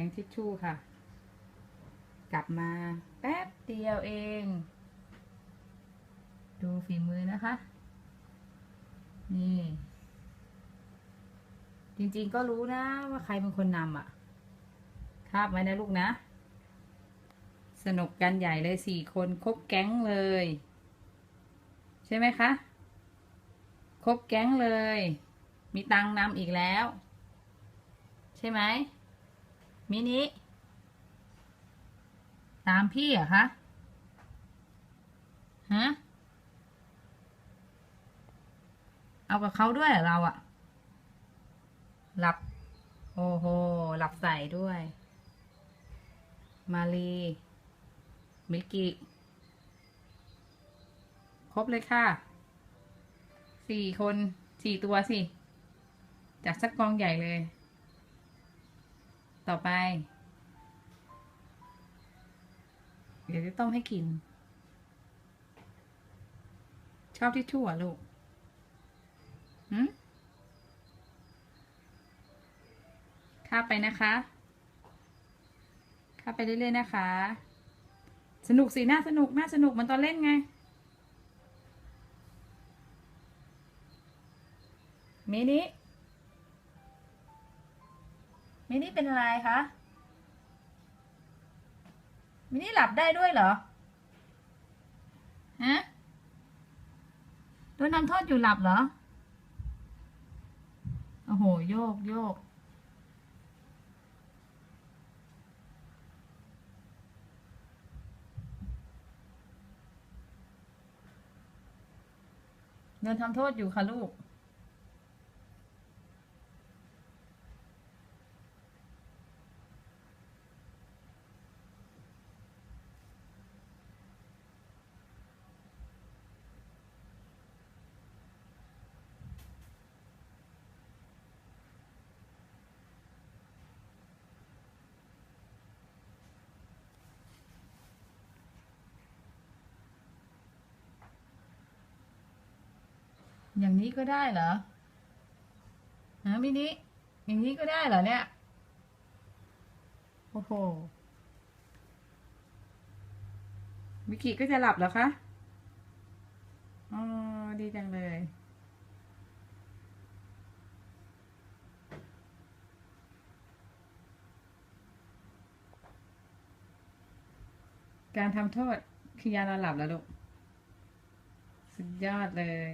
ก๊งทิชชู่ค่ะ กลับมาแป๊บเดียวเอง ดูฝีมือนะคะ นี่ จริงๆก็รู้นะว่าใครเป็นคนนำอะคาบไว้นะลูกนะ สนุกกันใหญ่เลยสี่คนครบแก๊งเลย ใช่ไหมคะ ครบแก๊งเลย มีตังนำอีกแล้ว ใช่ไหม มินิ ตามพี่เหรอะคะฮะเอากับเขาด้วยเราอะหลับ โอ้โห หลับใส่ด้วย มาลีมิกิครบเลยค่ะ สี่คน สี่ตัวสิจากสักกองใหญ่เลย ต่อไป เดี๋ยวจะต้มให้กิน ชอบที่ชั่วลูกหืมข้าไปนะคะข้าไปเรื่อยๆนะคะ สนุกสิน่าสนุกน่าสนุกเหมันตอนเล่นไง มินิ มินิเป็นอะไรคะมินิหลับได้ด้วยเหรอฮะโดนทำโทษอยู่หลับเหรอ โอ้โห โยกโยกโดนทำโทษอยู่ค่ะลูก อย่างนี้ก็ได้เหรอฮะมินิอย่างนี้ก็ได้เหรอเนี่ย โอ้โหวิกิก็จะหลับเหรอคะอ๋อดีจังเลยการทำโทษคือยานอนหลับแล้วลูก สุดยอดเลย